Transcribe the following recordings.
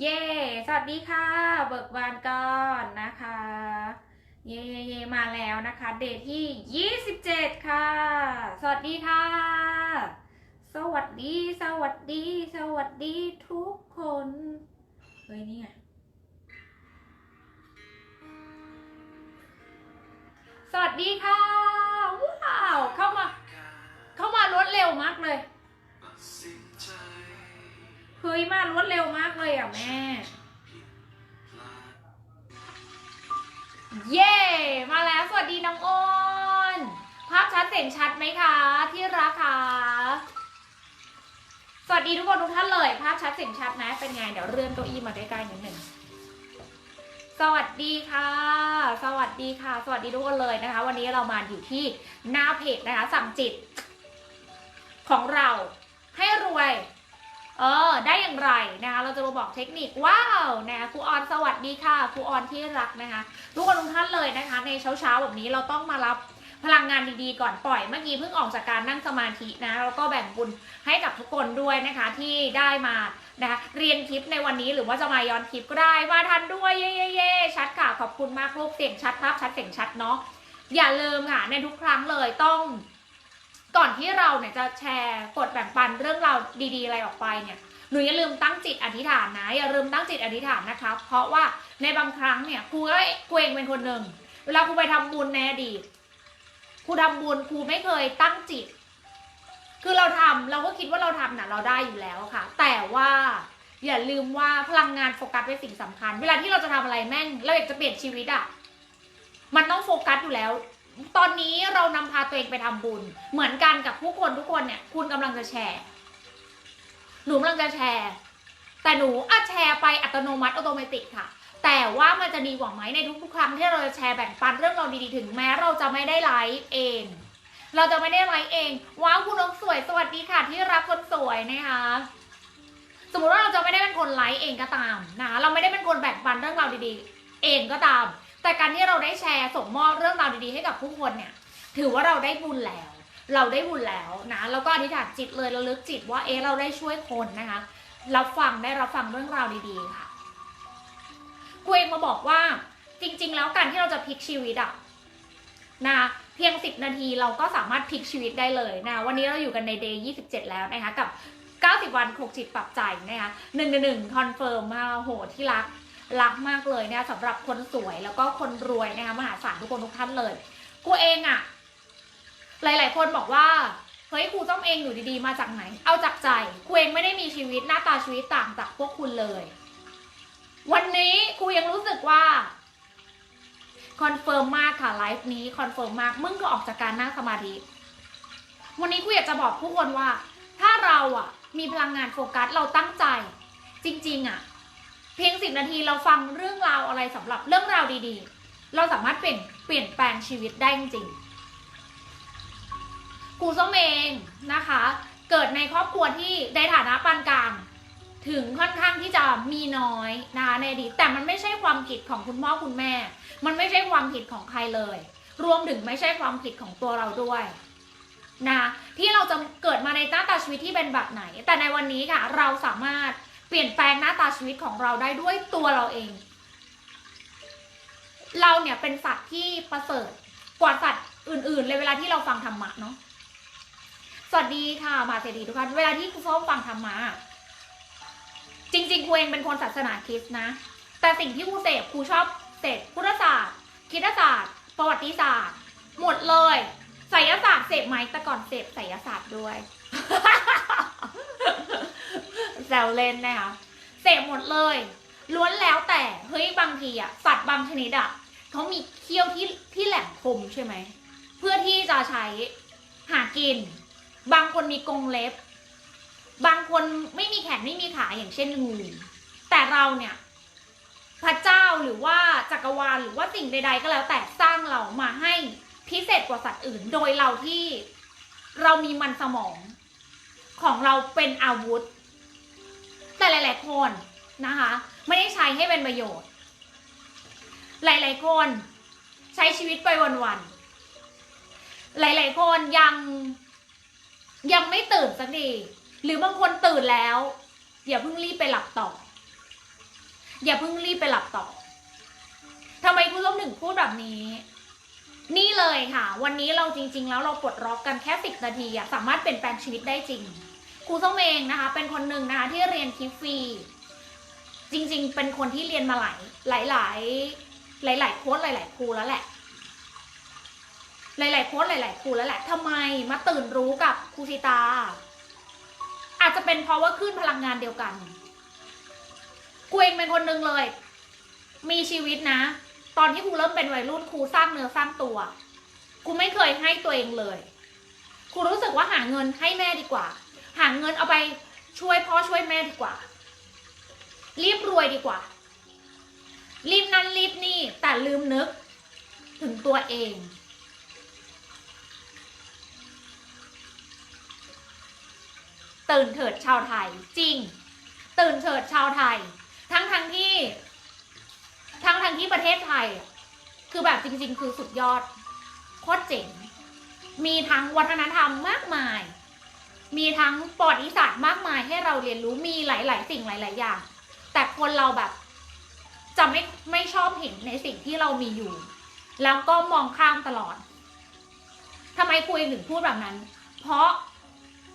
เย้สวัสดีค่ะ เบิกบานก่อนนะคะ เย้เย้เย้มาแล้วนะคะ เดทที่ 27 ค่ะ สวัสดีค่ะ สวัสดี สวัสดี สวัสดีทุกคน เฮ้ย นี่ไง สวัสดีค่ะ ว้าว เข้ามา เข้ามารวดเร็วมากเลย เฮ้ยมารวดเร็วมากเลยอะแม่ เย้มาแล้วสวัสดีน้องอ้นภาพชัดเสียงชัดไหมคะ ที่รักคะสวัสดีทุกคนทุกท่านเลย ภาพชัดเสียงชัดนะเป็นไงเดี๋ยวเลื่อนเก้าอี้มาใกล้ๆนิดหนึ่งสวัสดีค่ะ สวัสดีค่ะ สวัสดีทุกคนเลยนะคะ วันนี้เรามาอยู่ที่หน้าเพจนะคะสั่งจิต ของเราให้รวย เออ ได้อย่างไรนะคะ เราจะมาบอกเทคนิค ว้าวนะคะครูออนสวัสดีค่ะครูออนที่รักนะคะ ทุกคนทุกท่านเลยนะคะ ในเช้าเช้าแบบนี้เราต้องมารับพลังงานดีๆก่อนปล่อยเมื่อกี้เพิ่งออกจากการนั่งสมาธินะแล้วก็แบ่งบุญให้กับทุกคนด้วยนะคะที่ได้มานะคะเรียนคลิปในวันนี้หรือว่าจะมาย้อนคลิปก็ได้มาทันด้วยเย่เย่เย่ชัดค่ะขอบคุณมากลูกเสียงชัดภาพชัดเสียงชัดเนาะอย่าลืมค่ะในทุกครั้งเลยต้อง ก่อนที่เราเนี่ยจะแชร์กดแบ่งปันเรื่องราวดีๆ อะไรออกไปเนี่ยหนูอย่าลืมตั้งจิตอธิษฐานนะ อย่าลืมตั้งจิตอธิษฐานนะคะ เพราะว่าในบางครั้งเนี่ยครูก็ครูเองเป็นคนหนึ่งเวลาครูไปทำบุญในอดีตครูทำบุญครูไม่เคยตั้งจิต คือเราทำเราก็คิดว่าเราทำน่ะเราได้อยู่แล้วค่ะ แต่ว่าอย่าลืมว่าพลังงานโฟกัสเป็นสิ่งสำคัญ เวลาที่เราจะทำอะไรแม่งเราอยากจะเปลี่ยนชีวิตอะมันต้องโฟกัสอยู่แล้ว ตอนนี้เรานำพาตัวเองไปทำบุญ เหมือนกันกับผู้คนทุกคนเนี่ย คุณกำลังจะแชร์ หนูกำลังจะแชร์ แต่หนูอะแชร์ไปอัตโนมัติอัตโนมัติค่ะ แต่ว่ามันจะดีกว่าไหมในทุกๆครั้งที่เราจะแชร์แบ่งปันเรื่องเราดีๆถึงแม้เราจะไม่ได้ไลฟ์เอง เราจะไม่ได้ไลฟ์เอง ว้าวคุณน้องสวยสวัสดีค่ะ ที่รับคนสวยนะคะสมมติว่าเราจะไม่ได้เป็นคนไลฟ์เองก็ตามนะคะเราไม่ได้เป็นคนแบ่งปันเรื่องราวดีๆ เองก็ตาม แต่การที่เราได้แชร์ส่งมอบเรื่องราวดีๆให้กับผู้คนเนี่ย ถือว่าเราได้บุญแล้ว เราได้บุญแล้วนะแล้วก็อธิษฐานจิตเลยเระลึกจิตว่าเอ๊ะเราได้ช่วยคนนะคะรับฟังได้รับฟังเรื่องราวดีๆค่ะคุยเองมาบอกว่าจริง ๆ แล้วการที่เราจะพลิกชีวิตอะนะเพียง 10 นาทีเราก็สามารถพลิกชีวิตได้เลยนะวันนี้เราอยู่กันในเดย์27 แล้วนะคะกับ 90 วันคกจิตปรับใจนะคะหนึ่งหนึ่งคอนเฟิร์มมาโหที่รัก รักมากเลยนะคะสำหรับคนสวยแล้วก็คนรวยนะคะมหาศาลทุกคนทุกท่านเลยกูเองอะหลาย ๆ คนบอกว่าเฮ้ยครูส้มเองอยู่ดีๆมาจากไหน เอาจากใจครูเองไม่ได้มีชีวิตหน้าตาชีวิตต่างจากพวกคุณเลย วันนี้ครูยังรู้สึกว่าคอนเฟิร์มมากค่ะไลฟ์นี้คอนเฟิร์มมากมึงก็ออกจากการนั่งสมาธิ วันนี้ครูอยากจะบอกผู้คนว่า ถ้าเราอะมีพลังงานโฟกัสเราตั้งใจ จริง ๆอะ เพียงสิบนาทีเราฟังเรื่องราวอะไรสำหรับเรื่องราวดีๆ เราสามารถเปลี่ยนเปลี่ยนแปลงชีวิตได้จริงๆครูส้มเองนะคะ เกิดในครอบครัวที่ในฐานะปานกลาง ถึงค่อนข้างที่จะมีน้อยนะคะในอดีตแต่มันไม่ใช่ความผิดของคุณพ่อคุณแม่ มันไม่ใช่ความผิดของใครเลย รวมถึงไม่ใช่ความผิดของตัวเราด้วยนะที่เราจะเกิดมาในหน้าตาชีวิตที่เป็นแบบไหน แต่ในวันนี้ค่ะ เราสามารถ เปลี่ยนแปลงหน้าตาชีวิตของเราได้ด้วยตัวเราเอง เราเนี่ยเป็นสัตว์ที่ประเสริฐกว่าสัตว์อื่น ๆ เลยเวลาที่เราฟังธรรมะเนาะสวัสดีค่ะมาเสดีทุกท่านเวลาที่คุณส้มฟังธรรมะจริงๆครูเองเป็นคนศาสนาคริสต์นะ แต่สิ่งที่ครูเสพครูชอบเสพพุทธศาสตร์คริสตศาสตร์ ประวัติศาสตร์ หมดเลยไสยศาสตร์เสพไหมแต่ก่อนเสพไสยศาสตร์ด้วย แซวเล่นนะคะเสพหมดเลย ล้วนแล้วแต่เฮ้ยบางทีอะสัตว์บางชนิดอะเขามีเขี้ยวที่ที่แหลมคมใช่ไหมเพื่อที่จะใช้หากิน บางคนมีกรงเล็บ บางคนไม่มีแขนไม่มีขาอย่างเช่นงูแต่เราเนี่ยพระเจ้าหรือว่าจักรวาลหรือว่าสิ่งใด ๆ ก็แล้วแต่สร้างเรามาให้พิเศษกว่าสัตว์อื่น โดยเราที่เรามีมันสมอง ของเราเป็นอาวุธ แต่หลาย ๆ คนนะคะ ไม่ได้ใช้ให้เป็นประโยชน์ หลาย ๆ คนใช้ชีวิตไปวัน ๆ หลาย ๆ คนยังยังไม่ตื่นสักทีหรือบางคนตื่นแล้วอย่าเพิ่งรีบไปหลับต่อ อย่าเพิ่งรีบไปหลับต่อทำไมคุณส้มถึงพูดแบบนี้ นี่เลยค่ะ วันนี้เราจริง ๆ แล้วเราปลดล็อกกันแค่สิบนาทีอะสามารถเปลี่ยนแปลงชีวิตได้จริง รูส้มเองนะคะ เป็นคนหนึ่งนะคะที่เรียนคิฟฟรีจริง ๆ เป็นคนที่เรียนมาหลายหลายหลายหลายๆโค้ดหลาย ๆ ครูแล้วแหละ หลาย ๆ โค้ดหลาย ๆ ครูแล้วแหละทำไมมาตื่นรู้กับครูชิตา อาจจะเป็นเพราะว่าขึ้นพลังงานเดียวกันกูเองเป็นคนหนึ่งเลย มีชีวิตนะ ตอนที่ครูเริ่มเป็นวัยรุ่นครูสร้างเนื้อสร้างตัวกูไม่เคยให้ตัวเองเลยครูรู้สึกว่าหาเงินให้แม่ดีกว่า หาเงินเอาไปช่วยพ่อช่วยแม่ดีกว่า รีบรวยดีกว่า รีบนั่นรีบนี่แต่ลืมนึก ถึงตัวเอง ตื่นเถิดชาวไทย จริง ตื่นเถิดชาวไทย ทั้งทั้งที่ ทั้งทั้งที่ประเทศไทย คือแบบจริง ๆ คือสุดยอดโคตรเจ๋งมีทั้งวัฒนธรรมมากมาย มีทั้งประวัติศาสตร์มากมายให้เราเรียนรู้มีหลาย ๆ สิ่งหลาย ๆ อย่าง แต่คนเราแบบจะไม่ไม่ชอบเห็นในสิ่งที่เรามีอยู่ แล้วก็มองข้ามตลอดทำไมคุยถึงพูดแบบนั้น เพราะ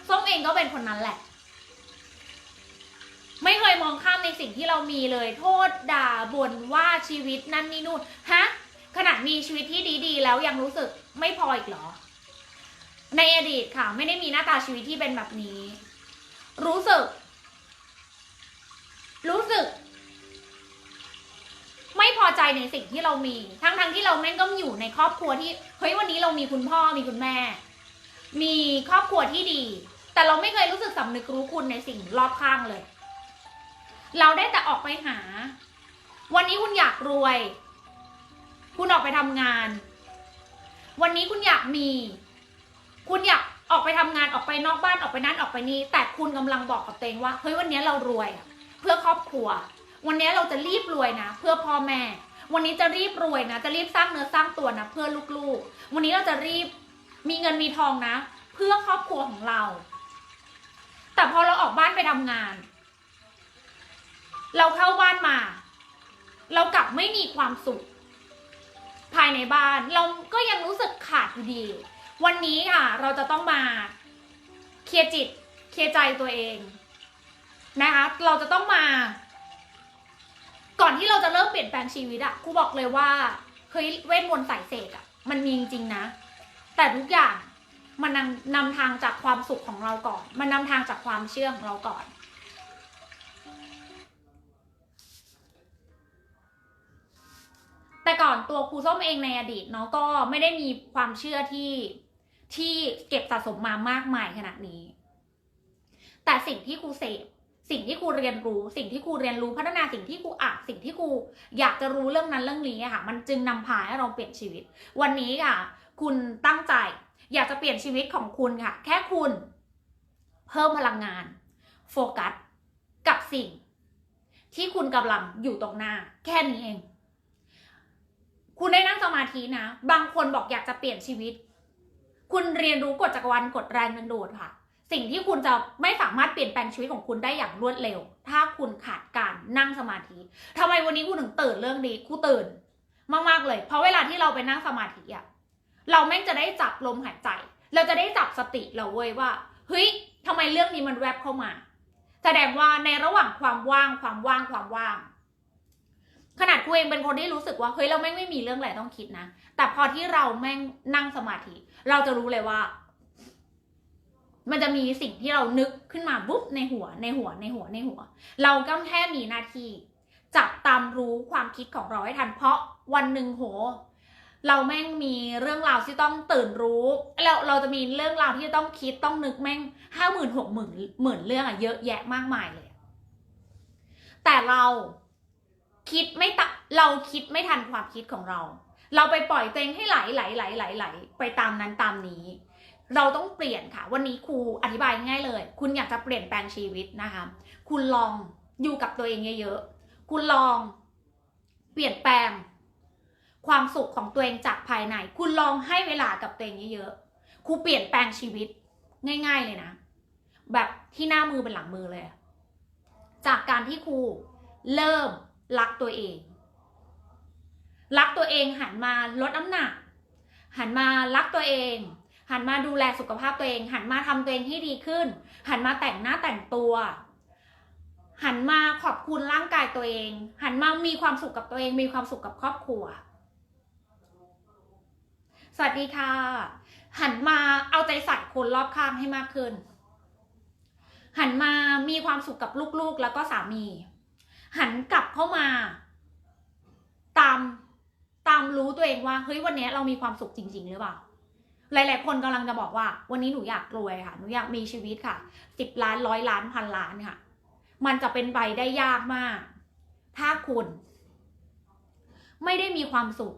ส้มเองก็เป็นคนนั้นแหละ ไม่เคยมองข้ามในสิ่งที่เรามีเลย โทษด่าบ่นว่าชีวิตนั่นนี่นู่นฮะขนาดมีชีวิตที่ดีๆ แล้วยังรู้สึกไม่พออีกเหรอ ในอดีตค่ะ ไม่ได้มีหน้าตาชีวิตที่เป็นแบบนี้ รู้สึก รู้สึก ไม่พอใจในสิ่งที่เรามี ทั้งๆที่เราแม่งก็อยู่ในครอบครัวที่เฮ้ยวันนี้เรามีคุณพ่อมีคุณแม่ มีครอบครัวที่ดี แต่เราไม่เคยรู้สึกสำนึกรู้คุณในสิ่งรอบข้างเลย เราได้แต่ออกไปหา วันนี้คุณอยากรวย คุณออกไปทำงาน วันนี้คุณอยากมี คุณอยากออกไปทำงานออกไปนอกบ้านออกไปนั่นออกไปนี่แต่คุณกำลังบอกกับตัวเองว่าเฮ้ยวันนี้เรารวยเพื่อครอบครัว วันนี้เราจะรีบรวยนะ เพื่อพ่อแม่ วันนี้จะรีบรวยนะ จะรีบสร้างเนื้อสร้างตัวนะเพื่อลูกๆ วันนี้เราจะรีบมีเงินมีทองนะ เพื่อครอบครัวของเรา แต่พอเราออกบ้านไปทำงาน เราเข้าบ้านมา เรากลับไม่มีความสุข ภายในบ้านเราก็ยังรู้สึกขาดอยู่ดี วันนี้ค่ะ เราจะต้องมาเคลียร์จิต เคลียร์ใจตัวเองนะคะ เราจะต้องมา ก่อนที่เราจะเริ่มเปลี่ยนแปลงชีวิตอะครูบอกเลยว่าเฮ้ยเวทมนต์สายเสกอะมันมีจริงๆนะ แต่ทุกอย่างมันนำนำทางจากความสุขของเราก่อน มันนำทางจากความเชื่อของเราก่อน แต่ก่อนตัวครูส้มเองในอดีตเนาะก็ไม่ได้มีความเชื่อที่ ที่เก็บสะสมมามากมายขนาดนี้ แต่สิ่งที่ครูเสพสิ่งที่ครูเรียนรู้ สิ่งที่ครูเรียนรู้พัฒนาสิ่งที่ครูอ่านสิ่งที่ครูอยากจะรู้เรื่องนั้นเรื่องนี้ค่ะ มันจึงนำพาให้เราเปลี่ยนชีวิต วันนี้ค่ะ คุณตั้งใจ อยากจะเปลี่ยนชีวิตของคุณค่ะ แค่คุณเพิ่มพลังงาน โฟกัส กับสิ่ง ที่คุณกำลังอยู่ตรงหน้า แค่นี้เอง คุณได้นั่งสมาธินะ บางคนบอกอยากจะเปลี่ยนชีวิต คุณเรียนรู้กฎจักรวาลกฎแรงดึงดูดค่ะ สิ่งที่คุณจะไม่สามารถเปลี่ยนแปลงชีวิตของคุณได้อย่างรวดเร็ว ถ้าคุณขาดการนั่งสมาธิทำไมวันนี้คุณถึงตื่นเรื่องนี้กูตื่น มากๆเลย เพราะเวลาที่เราไปนั่งสมาธิอะเราแม่งจะได้จับลมหายใจ เราจะได้จับสติเราเว้ยว่าเฮ้ยทำไมเรื่องนี้มันแวบเข้ามา แสดงว่าในระหว่างความว่างความว่างความว่าง ขนาดกูเองเป็นคนที่รู้สึกว่าเฮ้ยเราแม่งไม่มีเรื่องอะไรต้องคิดนะ แต่พอที่เราแม่งนั่งสมาธิ เราจะรู้เลยว่า มันจะมีสิ่งที่เรานึกขึ้นมาปุ๊บในหัว ในหัวในหัวในหัว เราก็แค่มีหน้าที่จับตามรู้ความคิดของเราให้ทันเพราะวันหนึ่งโห เราแม่งมีเรื่องราวที่ต้องตื่นรู้แล้วเราจะมีเรื่องราวที่ต้องคิดต้องนึกแม่งห้าหมื่นหกหมื่นหมื่นเรื่องอะเยอะแยะมากมายเลย แต่เรา คิดไม่ตะเราคิดไม่ทันความคิดของเรา เราไปปล่อยตัวเองให้ไหลไหลไหลไหลไหลไปตามนั้นตามนี้ เราต้องเปลี่ยนค่ะ วันนี้ครูอธิบายง่ายเลย คุณอยากจะเปลี่ยนแปลงชีวิตนะคะ คุณลองอยู่กับตัวเองเยอะๆ คุณลองเปลี่ยนแปลง ความสุขของตัวเองจากภายใน คุณลองให้เวลากับตัวเองเยอะๆ ครูเปลี่ยนแปลงชีวิตง่าย ๆเลยนะ แบบที่หน้ามือเป็นหลังมือเลย จากการที่ครูเริ่ม รักตัวเอง รักตัวเองหันมาลดน้ำหนัก หันมารักตัวเอง หันมาดูแลสุขภาพตัวเอง หันมาทำตัวเองให้ดีขึ้น หันมาแต่งหน้าแต่งตัว หันมาขอบคุณร่างกายตัวเอง หันมามีความสุขกับตัวเอง มีความสุขกับครอบครัว สวัสดีค่ะ หันมาเอาใจใส่คนรอบข้างให้มากขึ้น หันมามีความสุขกับลูกๆแล้วก็สามี หันกลับเข้ามา ตามตามรู้ตัวเองว่าเฮ้ยวันนี้เรามีความสุขจริง ๆ หรือเปล่า หลาย ๆ คนกำลังจะบอกว่า วันนี้หนูอยากรวยค่ะหนูอยากมีชีวิตค่ะสิบล้านร้อยล้านพันล้านค่ะ มันจะเป็นไปได้ยากมาก ถ้าคุณ ไม่ได้มีความสุข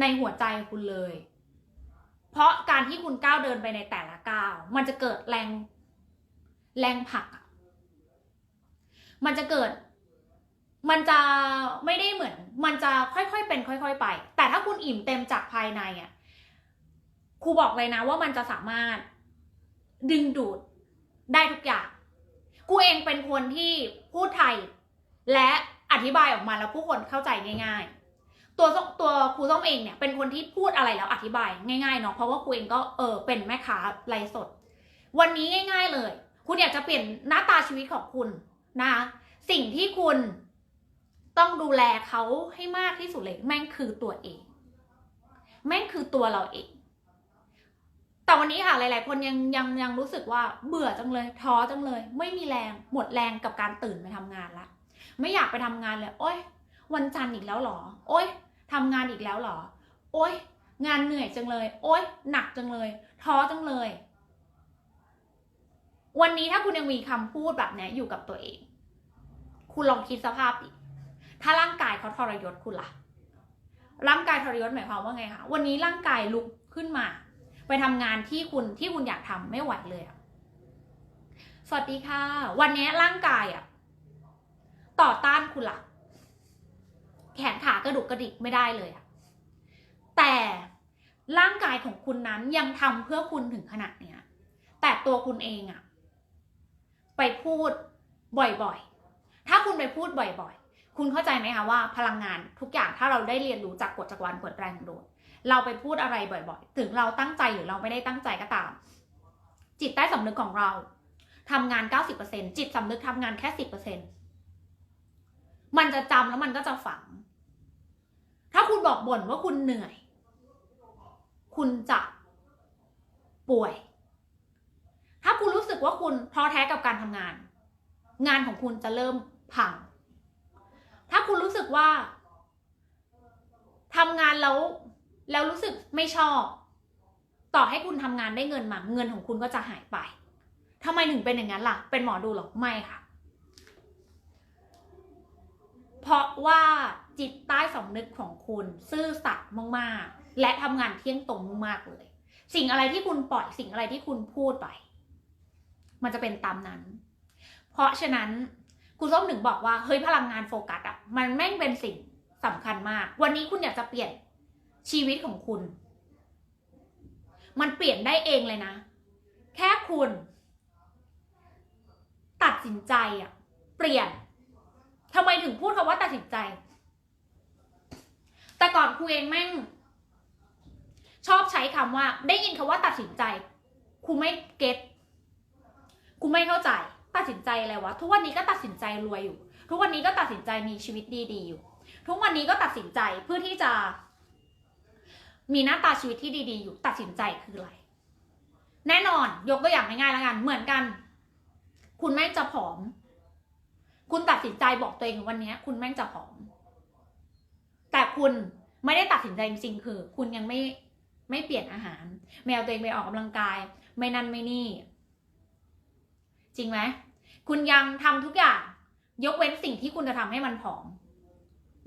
ในหัวใจคุณเลย เพราะการที่คุณก้าวเดินไปในแต่ละก้าวมันจะเกิดแรงแรงผลักอะ มันจะเกิด มันจะไม่ได้เหมือน มันจะค่อยๆเป็น ค่อย ๆ ไป แต่ถ้าคุณอิ่มเต็มจากภายในอะครูบอกเลยนะว่ามันจะสามารถดึงดูดได้ทุกอย่างกูเองเป็นคนที่พูดไทย และอธิบายออกมาแล้วผู้คนเข้าใจง่าย ๆ ตัวตัวครูส้มเองเนี่ยเป็นคนที่พูดอะไรแล้วอธิบายง่ายๆเนาะเพราะว่าครูเองก็เออเป็นแม่ค้าไลฟ์สด วันนี้ง่าย ๆเลย คุณอยากจะเปลี่ยนหน้าตาชีวิตของคุณ นะสิ่งที่คุณต้องดูแลเขาให้มากที่สุดเลยแม่งคือตัวเอง แม่งคือตัวเราเอง แต่วันนี้ค่ะหลาย ๆ คนยังยังยังรู้สึกว่าเบื่อจังเลยท้อจังเลย ไม่มีแรงหมดแรงกับการตื่นไปทำงานละไม่อยากไปทำงานเลย โอ๊ย วันจันทร์อีกแล้วหรอ โอ๊ยทำงานอีกแล้วหรอ โอ๊ย งานเหนื่อยจังเลย โอ๊ย หนักจังเลย ท้อจังเลย วันนี้ถ้าคุณยังมีคำพูดแบบนี้อยู่กับตัวเอง คุณลองคิดสภาพดิถ้าร่างกายเขาทรยศคุณล่ะ ร่างกายทรยศหมายความว่าไงคะวันนี้ร่างกายลุกขึ้นมา ไปทำงานที่คุณที่คุณอยากทำไม่ไหวเลยอะสวัสดีค่ะ วันนี้ร่างกายอะต่อต้านคุณละแขนขากระดุกกระดิกไม่ได้เลยอะแต่ร่างกายของคุณนั้นยังทำเพื่อคุณถึงขนาดเนี้ยแต่ตัวคุณเองอะ ไปพูดบ่อยๆ ถ้าคุณไปพูดบ่อยๆ คุณเข้าใจไหมคะว่าพลังงานทุกอย่างถ้าเราได้เรียนรู้จากกฎจักรวาลกฎแรงโดดเราไปพูดอะไรบ่อยๆ ถึงเราตั้งใจหรือเราไม่ได้ตั้งใจก็ตาม จิตใต้สำนึกของเราทำงาน 90%จิตสำนึกทำงานแค่ 10%มันจะจำแล้วมันก็จะฝัง ถ้าคุณบอกบ่นว่าคุณเหนื่อย คุณจะป่วย ว่าคุณท้อแท้กับการทำงาน งานของคุณจะเริ่มพัง ถ้าคุณรู้สึกว่าทำงานแล้วแล้วรู้สึกไม่ชอบ ต่อให้คุณทำงานได้เงินมาเงินของคุณก็จะหายไปทำไมถึงเป็นอย่างนั้นล่ะ เป็นหมอดูหรอไม่ค่ะ เพราะว่าจิตใต้สำนึกของคุณซื่อสัตย์มากๆ และทำงานเที่ยงตรงมากเลย สิ่งอะไรที่คุณปล่อยสิ่งอะไรที่คุณพูดไป มันจะเป็นตามนั้น เพราะฉะนั้นคุณส้มถึงบอกว่าเฮ้ยพลังงานโฟกัสอะมันแม่งเป็นสิ่งสำคัญมาก วันนี้คุณอยากจะเปลี่ยนชีวิตของคุณ มันเปลี่ยนได้เองเลยนะ แค่คุณ ตัดสินใจอะเปลี่ยนทำไมถึงพูดคำว่าตัดสินใจ แต่ก่อนครูเองแม่ง ชอบใช้คำว่า ได้ยินคำว่าตัดสินใจครูไม่เก็ต ครูไม่เข้าใจ ตัดสินใจอะไรวะ ทุกวันนี้ก็ตัดสินใจรวยอยู่ ทุกวันนี้ก็ตัดสินใจมีชีวิตดีๆอยู่ ทุกวันนี้ก็ตัดสินใจเพื่อที่จะ มีหน้าตาชีวิตที่ดี ๆ อยู่ ตัดสินใจคืออะไร แน่นอน ยกตัวอย่างง่ายๆแล้วกัน เหมือนกัน คุณแม่งจะผอม คุณตัดสินใจบอกตัวเองวันนี้ คุณแม่งจะผอม แต่คุณไม่ได้ตัดสินใจจริงๆคือ คุณยังไม่ไม่เปลี่ยนอาหาร แมวตัวเองไปออกกำลังกาย ไม่นั่นไม่นี่ จริงไหมคุณยังทำทุกอย่าง ยกเว้นสิ่งที่คุณจะทำให้มันผอม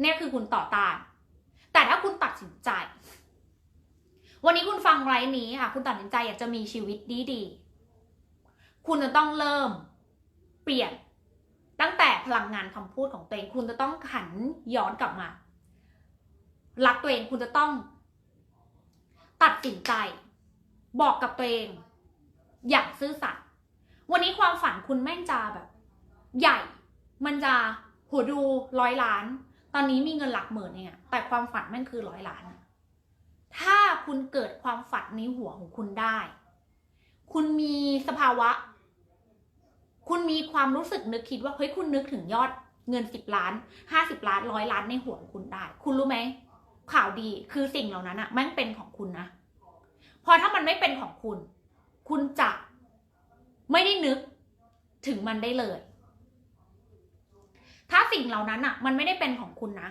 เนี่ยคือคุณต่อต้าน แต่ถ้าคุณตัดสินใจ วันนี้คุณฟังไลฟ์นี้ค่ะ คุณตัดสินใจอยากจะมีชีวิตดีๆ คุณจะต้องเริ่มเปลี่ยน ตั้งแต่พลังงานคำพูดของตัวเอง คุณจะต้องหันย้อนกลับมารักตัวเองคุณจะต้อง ตัดสินใจ บอกกับตัวเอง อย่างซื่อสัตย์ วันนี้ความฝันคุณแม่งจะแบบ ใหญ่ มันจะหัวดูร้อยล้าน ตอนนี้มีเงินหลักหมื่นเองอะแต่ความฝันแม่งคือร้อยล้าน ถ้าคุณเกิดความฝันในหัวของคุณได้ คุณมีสภาวะ คุณมีความรู้สึกนึกคิดว่าเฮ้ยคุณนึกถึงยอดเงินสิบล้านห้าสิบล้านร้อยล้านในหัวคุณได้ คุณรู้ไหมข่าวดีคือสิ่งเหล่านั้นอะแม่งเป็นของคุณนะ พอถ้ามันไม่เป็นของคุณ คุณจะ ไม่ได้นึกถึงมันได้เลย ถ้าสิ่งเหล่านั้นอะมันไม่ได้เป็นของคุณนะ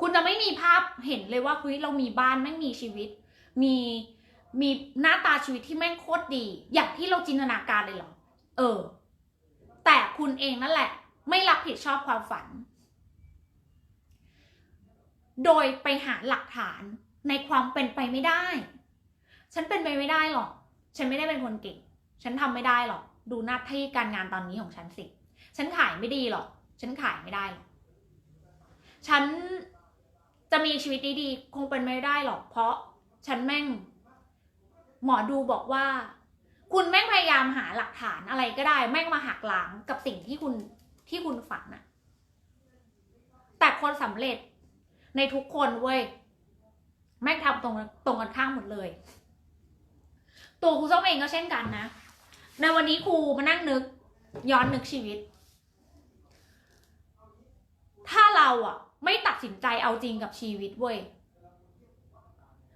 คุณจะไม่มีภาพเห็นเลยว่าเฮ้ยเรามีบ้านแม่งมีชีวิต มีมีหน้าตาชีวิตที่แม่งโคตรดี อย่างที่เราจินตนาการเลยเหรอ เออ แต่คุณเองนั่นแหละ ไม่รับผิดชอบความฝัน โดยไปหาหลักฐานในความเป็นไปไม่ได้ ฉันเป็นไปไม่ได้หรอก ฉันไม่ได้เป็นคนเก่ง ฉันทำไม่ได้หรอก ดูหน้าที่การงานตอนนี้ของฉันสิ ฉันขายไม่ดีหรอก ฉันขายไม่ได้หรอก ฉันจะมีชีวิตดีๆคงเป็นไม่ได้หรอก เพราะฉันแม่ง หมอดูบอกว่า คุณแม่งพยายามหาหลักฐานอะไรก็ได้ แม่งมาหักล้างกับสิ่งที่คุณที่คุณฝันอะแต่คนสำเร็จในทุกคนเว้ยแม่งทำตรงตรงกันข้ามหมดเลย ตัวครูส้มเองก็เช่นกันนะ ในวันนี้ครูมานั่งนึก ย้อนนึกชีวิต ถ้าเราอะ ไม่ตัดสินใจเอาจริงกับชีวิตเว้ย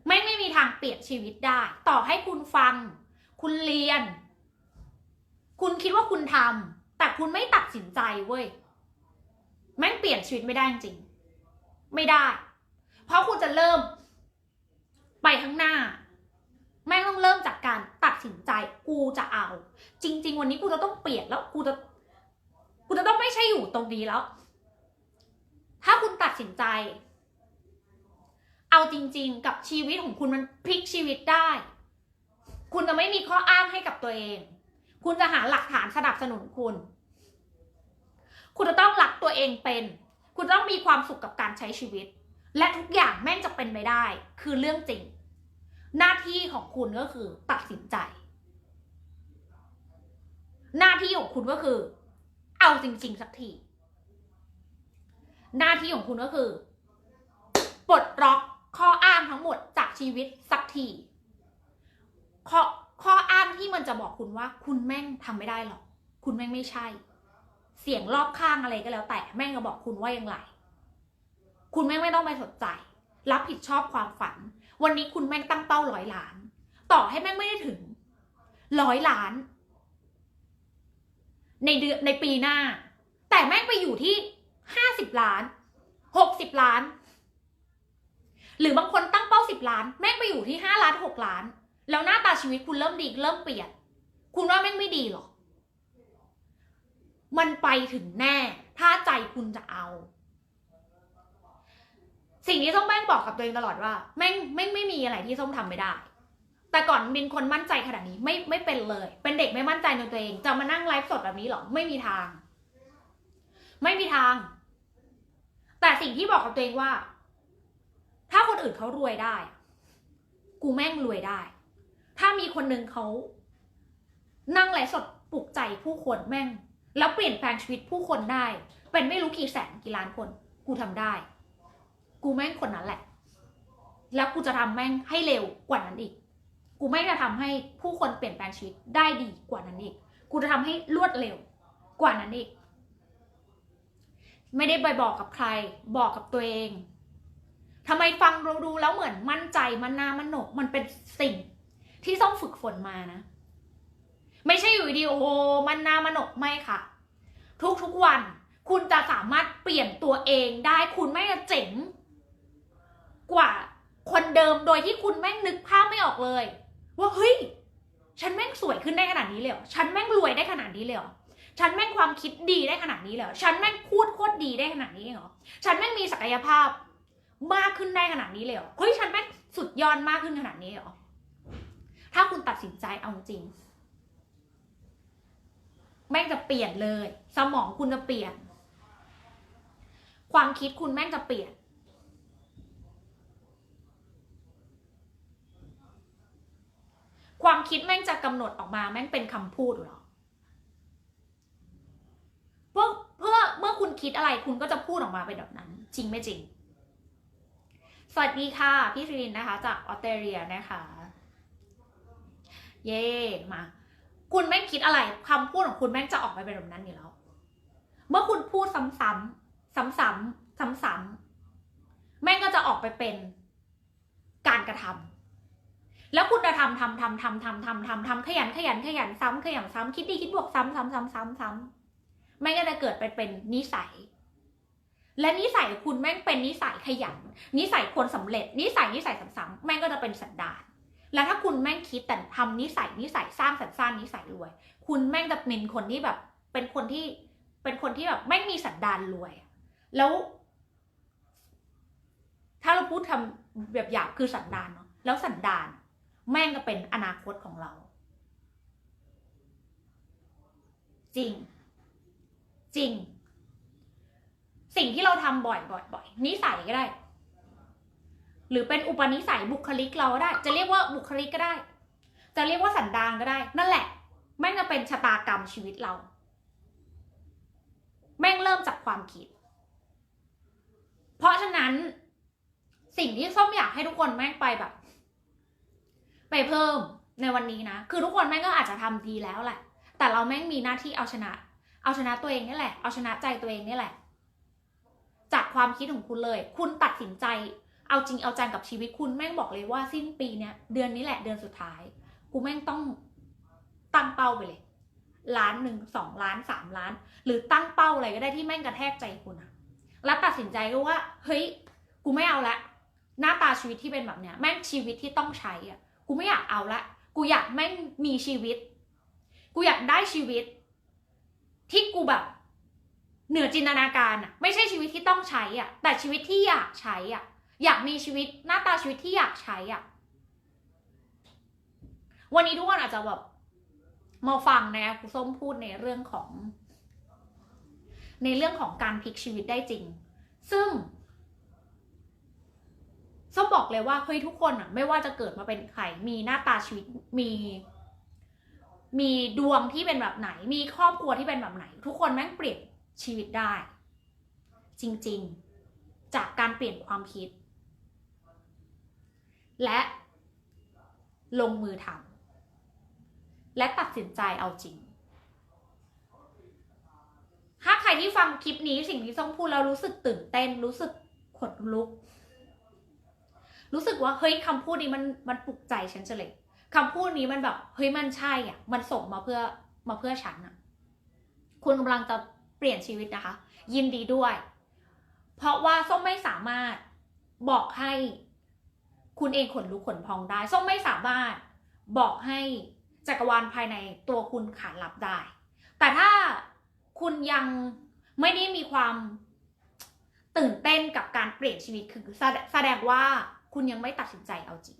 ไม่งไม่มีทางเปลี่ยนชีวิตได้ ต่อให้คุณฟัง คุณเรียน คุณคิดว่าคุณทำแต่คุณไม่ตัดสินใจเว้ยแม่งเปลี่ยนชีวิตไม่ได้จริง ไม่ได้ เพราะคุณจะเริ่ม ไปข้างหน้า แม่งต้องเริ่มจากการตัดสินใจกูจะเอา จริง ๆ วันนี้กูจะต้องเปลี่ยนแล้วกูจะกูจะต้องไม่ใช่อยู่ตรงนี้แล้ว ถ้าคุณตัดสินใจ เอาจริง ๆ กับชีวิตของคุณมันพลิกชีวิตได้ คุณจะไม่มีข้ออ้างให้กับตัวเอง คุณจะหาหลักฐานสนับสนุนคุณ คุณจะต้องรักตัวเองเป็น คุณต้องมีความสุขกับการใช้ชีวิต และทุกอย่างแม่งจะเป็นไปได้ คือเรื่องจริง หน้าที่ของคุณก็คือตัดสินใจ หน้าที่ของคุณก็คือ เอาจริง ๆ สักที หน้าที่ของคุณก็คือปลดล็อกข้ออ้างทั้งหมดจากชีวิตสักทีข้อข้ออ้างที่มันจะบอกคุณว่า คุณแม่งทำไม่ได้หรอก คุณแม่งไม่ใช่ เสียงรอบข้างอะไรก็แล้ว แต่แม่งก็บอกคุณว่าอย่างไร คุณแม่งไม่ต้องไปสนใจ รับผิดชอบความฝัน วันนี้คุณแม่งตั้งเป้าร้อยล้าน ต่อให้แม่งไม่ได้ถึงร้อยล้าน ในเดือนในปีหน้า แต่แม่งไปอยู่ที่ห้าสิบล้านหกสิบล้าน หรือบางคนตั้งเป้าสิบล้าน แม่งไปอยู่ที่ห้าล้านหกล้าน แล้วหน้าตาชีวิตคุณเริ่มดีเริ่มเปลี่ยน คุณว่าแม่งไม่ดีหรอ มันไปถึงแน่ ถ้าใจคุณจะเอา สิ่งที่ส้มแม่งบอกกับตัวเองตลอดว่า แม่งแม่งไม่มีอะไรที่ส้มทำไม่ได้ แต่ก่อนเป็นคนมั่นใจขนาดนี้ไม่ไม่เป็นเลย เป็นเด็กไม่มั่นใจในตัวเอง จะมานั่งไลฟ์สดแบบนี้หรอ ไม่มีทาง ไม่มีทาง แต่สิ่งที่บอกกับตัวเองว่า ถ้าคนอื่นเขารวยได้ กูแม่งรวยได้ ถ้ามีคนหนึ่งเขานั่งไลฟ์สดปลุกใจผู้คนแม่ง แล้วเปลี่ยนแปลงชีวิตผู้คนได้ เป็นไม่รู้กี่แสนกี่ล้านคน กูทำได้ กูแม่งคนนั้นแหละ แล้วกูจะทำแม่งให้เร็วกว่านั้นอีก กูไม่จะทำให้ผู้คนเปลี่ยนแปลงชีวิตได้ดีกว่านั้นอีก กูจะทำให้รวดเร็วกว่านั้นอีก ไม่ได้ไปบอกกับใคร บอกกับตัวเองทำไมฟังเราดูแล้วเหมือนมั่นใจมันนามันหนก มันเป็นสิ่งที่ต้องฝึกฝนมานะ ไม่ใช่อยู่ดีโอ้โหมันนามันหนกไม่ค่ะ ทุกๆวัน คุณจะสามารถเปลี่ยนตัวเองได้คุณไม่จะเจ๋ง กว่าคนเดิมโดยที่คุณแม่งนึกภาพไม่ออกเลย ว่าเฮ้ยฉันแม่งสวยขึ้นได้ขนาดนี้เลยเหรอฉันแม่งรวยได้ขนาดนี้เลยเหรอฉันแม่งความคิดดีได้ขนาดนี้เลยเหรอฉันแม่งพูดโคตรดีได้ขนาดนี้เหรอฉันแม่งมีศักยภาพมากขึ้นได้ขนาดนี้เลยเหรอเฮ้ยฉันแม่งสุดยอดมากขึ้นขนาดนี้เหรอถ้าคุณตัดสินใจเอาจริง แม่งจะเปลี่ยนเลย สมองคุณจะเปลี่ยน ความคิดคุณแม่งจะเปลี่ยน ความคิดแม่งจะกำหนดออกมาแม่งเป็นคำพูดหรอเพื่อเพื่อเมื่อคุณคิดอะไรคุณก็จะพูดออกมาเป็นแบบนั้น จริงไม่จริง สวัสดีค่ะ พี่สิรินนะคะ จากออสเตรเลียนะคะ เย่มา คุณแม่งคิดอะไรคำพูดของคุณแม่งจะออกไปเป็นแบบนั้นอยู่แล้ว เมื่อคุณพูดซ้ำๆซ้ำๆซ้ำๆแม่งก็จะออกไปเป็นการกระทำ แล้วคุณจะทำทำทำทำทำทำทำทำขยันขยันขยันซ้ำขยันซ้ำคิดดีคิดบวกซ้ำซ้ำซ้ำซ้ำซ้ำแม่งก็จะเกิดไปเป็นนิสัย และนิสัยคุณแม่งเป็นนิสัยขยัน นิสัยคนสำเร็จ นิสัยนิสัยซ้ำๆแม่งก็จะเป็นสันดานแล้วถ้าคุณแม่งคิดแต่ทำนิสัยนิสัยสร้างสรรค์สร้างนิสัยรวย คุณแม่งจะเป็นคนที่แบบ เป็นคนที่เป็นคนที่แบบแม่งมีสันดานรวย แล้ว ถ้าเราพูดทำแบบหยาบคือสันดานเนาะแล้วสันดาน แม่งก็เป็นอนาคตของเรา จริง จริง สิ่งที่เราทำบ่อยบ่อยบ่อยนิสัยก็ได้ หรือเป็นอุปนิสัยบุคลิกเราก็ได้ จะเรียกว่าบุคลิกก็ได้ จะเรียกว่าสันดานก็ได้ นั่นแหละ แม่งจะเป็นชะตากรรมชีวิตเรา แม่งเริ่มจากความคิด เพราะฉะนั้นสิ่งที่ส้มอยากให้ทุกคนแม่งไปแบบ ไปเพิ่มในวันนี้นะ คือทุกคนแม่งก็อาจจะทำดีแล้วแหละ แต่เราแม่งมีหน้าที่เอาชนะ เอาชนะตัวเองนี่แหละ เอาชนะใจตัวเองนี่แหละ จากความคิดของคุณเลย คุณตัดสินใจ เอาจริงเอาจังกับชีวิตคุณแม่งบอกเลยว่าสิ้นปีเนี้ยเดือนนี้แหละเดือนสุดท้าย กูแม่งต้องตั้งเป้าไปเลย ล้านหนึ่งสองล้านสามล้าน หรือตั้งเป้าอะไรก็ได้ที่แม่งกระแทกใจคุณอะแล้วตัดสินใจก็ว่า เฮ้ย กูไม่เอาละ หน้าตาชีวิตที่เป็นแบบเนี้ย แม่งชีวิตที่ต้องใช้อะ กูไม่อยากเอาละ กูอยากแม่งมีชีวิต กูอยากได้ชีวิต ที่กูแบบ เหนือจินตนาการอะไม่ใช่ชีวิตที่ต้องใช้อะแต่ชีวิตที่อยากใช้อะอยากมีชีวิตหน้าตาชีวิตที่อยากใช้อะวันนี้ทุกคนอาจจะแบบมาฟังนะครูส้มพูดในเรื่องของ ในเรื่องของการพลิกชีวิตได้จริง ซึ่ง ส้มบอกเลยว่าเฮ้ยทุกคนอะไม่ว่าจะเกิดมาเป็นใครมีหน้าตาชีวิตมี มีดวงที่เป็นแบบไหน มีครอบครัวที่เป็นแบบไหน ทุกคนแม่งเปลี่ยนชีวิตได้ จริงๆ จากการเปลี่ยนความคิด และลงมือทำและตัดสินใจเอาจริง ถ้าใครที่ฟังคลิปนี้สิ่งที่ส้มพูดแล้วรู้สึกตื่นเต้นรู้สึกขนลุก รู้สึกว่าเฮ้ยคำพูดนี้มันมันปลุกใจฉันจะเลยคำพูดนี้มันแบบเฮ้ยมันใช่อะมันส่งมาเพื่อมาเพื่อฉันอะคุณกำลังจะเปลี่ยนชีวิตนะคะ ยินดีด้วย เพราะว่าส้มไม่สามารถบอกให้คุณเองขนลุกขนพองได้ส้มไม่สามารถบอกให้จักรวาลภายในตัวคุณขานรับได้ แต่ถ้าคุณยังไม่ได้มีความตื่นเต้นกับการเปลี่ยนชีวิตคือแสดแสดงว่า คุณยังไม่ตัดสินใจเอาจริง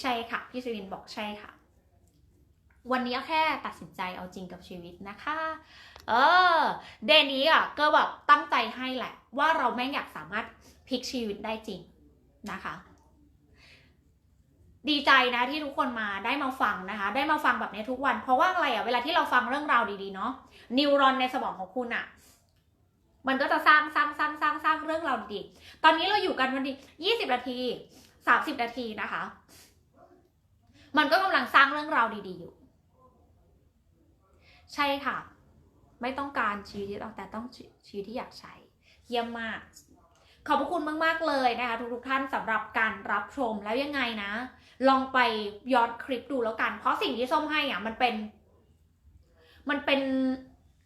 ใช่ค่ะ พี่สุรินบอกใช่ค่ะ วันนี้แค่ตัดสินใจเอาจริงกับชีวิตนะคะ เออ เดนนี้อะก็แบบตั้งใจให้แหละ ว่าเราแม่งอยากสามารถพลิกชีวิตได้จริงนะคะดีใจนะที่ทุกคนมาได้มาฟังนะคะ ได้มาฟังแบบนี้ทุกวัน เพราะว่าอะไรอะเวลาที่เราฟังเรื่องราวดีๆเนาะนิวรอนในสมองของคุณอะ มันก็จะสร้างสร้างสร้างสร้างสร้างเรื่องเราดีๆตอนนี้เราอยู่กันวันที่ยี่สิบนาทีสามสิบนาทีนะคะ มันก็กำลังสร้างเรื่องราวดี ๆ อยู่ ใช่ค่ะ ไม่ต้องการชีวิตที่ต้องแต่ต้องชีวิตที่อยากใช้ เยี่ยมมาก ขอบพระคุณมาก ๆ เลยนะคะ ทุกๆท่านสำหรับการรับชมแล้วยังไงนะ ลองไปย้อนคลิปดูแล้วกัน เพราะสิ่งที่ส้มให้อะมันเป็น มันเป็น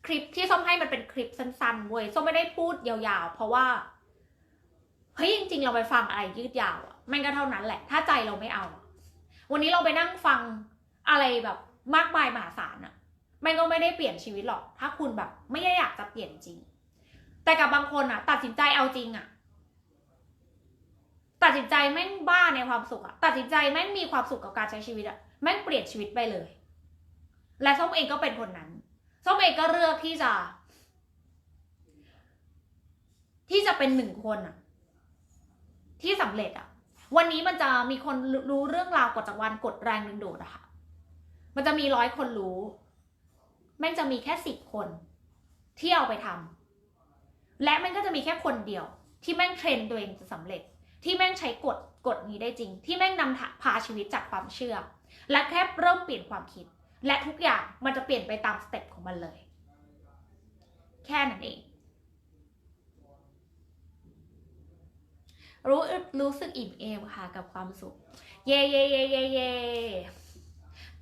คลิปที่ส้มให้มันเป็นคลิปสั้นๆเว้ยส้มไม่ได้พูดยาวๆ เพราะว่าเฮ้ยจริงๆ เราไปฟังอะไรยืดยาวอะมันก็เท่านั้นแหละ ถ้าใจเราไม่เอา วันนี้เราไปนั่งฟังอะไรแบบมากมายมหาศาลอะมันก็ไม่ได้เปลี่ยนชีวิตหรอก ถ้าคุณแบบ ไม่ได้อยากจะเปลี่ยนจริง แต่กับบางคนอะตัดสินใจเอาจริงอะตัดสินใจแม่งบ้าในความสุขอะตัดสินใจแม่งมีความสุขกับการใช้ชีวิตอะแม่งเปลี่ยนชีวิตไปเลย และส้มเองก็เป็นคนนั้น ส้มเองก็เลือกที่จะ ที่จะเป็นหนึ่งคนอะที่สำเร็จอะวันนี้มันจะมีคนรู้เรื่องราวกฎจักรวาลกฎแรงดึงดูดอะค่ะ มันจะมีร้อยคนรู้ แม่งจะมีแค่สิบคนที่เอาไปทำและแม่งก็จะมีแค่คนเดียว ที่แม่งเทรนตัวเองจะสำเร็จ ที่แม่งใช้กฎกฎนี้ได้จริง ที่แม่งนำพาชีวิตจากความเชื่อ และแค่เริ่มเปลี่ยนความคิด และทุกอย่างมันจะเปลี่ยนไปตามสเต็ปของมันเลย แค่นั้นเอง รู้รู้สึกอิ่มเอมค่ะกับความสุข เย่เย่เย่เย่เย่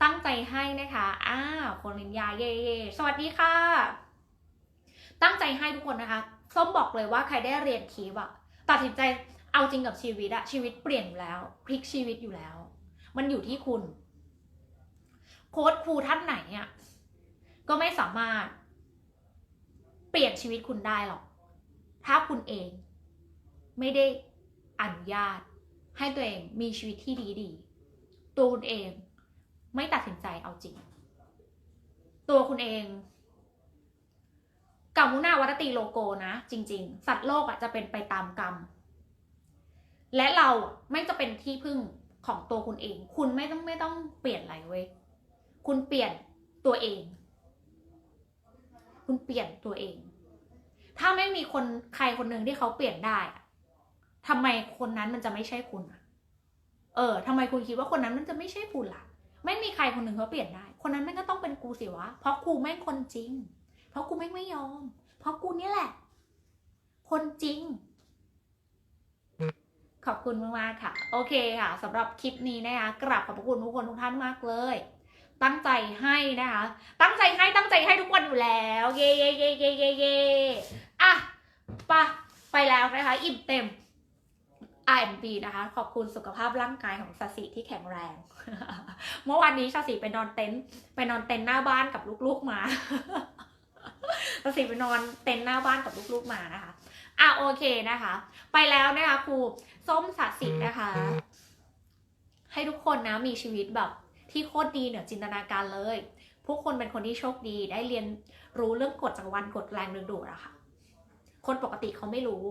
ตั้งใจให้นะคะอ้าวคนลินยาเย่เย่สวัสดีค่ะ ตั้งใจให้ทุกคนนะคะส้มบอกเลยว่าใครได้เรียนคีบอะตัดสินใจเอาจริงกับชีวิตอะชีวิตเปลี่ยนแล้วพลิกชีวิตอยู่แล้ว มันอยู่ที่คุณ โค้ดครูท่านไหนอะก็ไม่สามารถ เปลี่ยนชีวิตคุณได้หรอก ถ้าคุณเอง ไม่ได้อนุญาต ให้ตัวเองมีชีวิตที่ดีดีตัวคุณเองไม่ตัดสินใจเอาจริง ตัวคุณเองกรรมุนาวัตติโลโกนะ จริง ๆ สัตว์โลกอะจะเป็นไปตามกรรม และเราไม่จะเป็นที่พึ่งของตัวคุณเอง คุณไม่ต้องไม่ต้องเปลี่ยนอะไรเว้ย คุณเปลี่ยนตัวเอง คุณเปลี่ยนตัวเอง ถ้าไม่มีคนใครคนหนึ่งที่เขาเปลี่ยนได้ทำไมคนนั้นมันจะไม่ใช่คุณเออทำไมคุณคิดว่าคนนั้นมันจะไม่ใช่คุณล่ะ ไม่มีใครคนหนึ่งเขาเปลี่ยนได้ คนนั้นแม่งก็ต้องเป็นกูสิวะ เพราะกูแม่งคนจริง เพราะกูแม่งไม่ยอม เพราะกูนี่แหละ คนจริง ขอบคุณมากๆค่ะ โอเคค่ะสำหรับคลิปนี้นะคะกราบขอบพระคุณทุกคนทุกท่านมากเลย ตั้งใจให้นะคะ ตั้งใจให้ตั้งใจให้ทุกวันอยู่แล้ว เย่เย่เย่เย่เย่เย่อะปะไปแล้วนะคะ อิ่มเต็ม RMB นะคะ ขอบคุณสุขภาพร่างกายของสสิที่แข็งแรง เมื่อวานนี้ชาสิไปนอนเต็นท์ไปนอนเต็นท์หน้าบ้านกับลูกๆมาสสิไปนอนเต็นท์หน้าบ้านกับลูกๆมานะคะ อะโอเคนะคะ ไปแล้วนะคะครูส้มสสินะคะ ให้ทุกคนนะมีชีวิตแบบ ที่โคตรดีเหนือจินตนาการเลย พวกคนเป็นคนที่โชคดีได้เรียนรู้เรื่องกฎจักรวาลกฎแรงดึงดูดอะค่ะ คนปกติเขาไม่รู้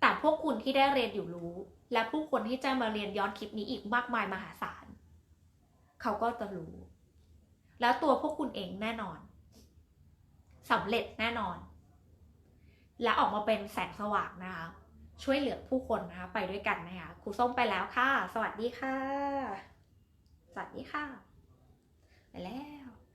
แต่พวกคุณที่ได้เรียนอยู่รู้ และผู้คนที่จะมาเรียนย้อนคลิปนี้อีกมากมายมหาศาลเขาก็จะรู้ แล้วตัวพวกคุณเองแน่นอนสำเร็จแน่นอน และออกมาเป็นแสงสว่างนะคะ ช่วยเหลือผู้คนนะคะ ไปด้วยกันนะคะครูส้มไปแล้วค่ะ สวัสดีค่ะ สวัสดีค่ะ ไปแล้ว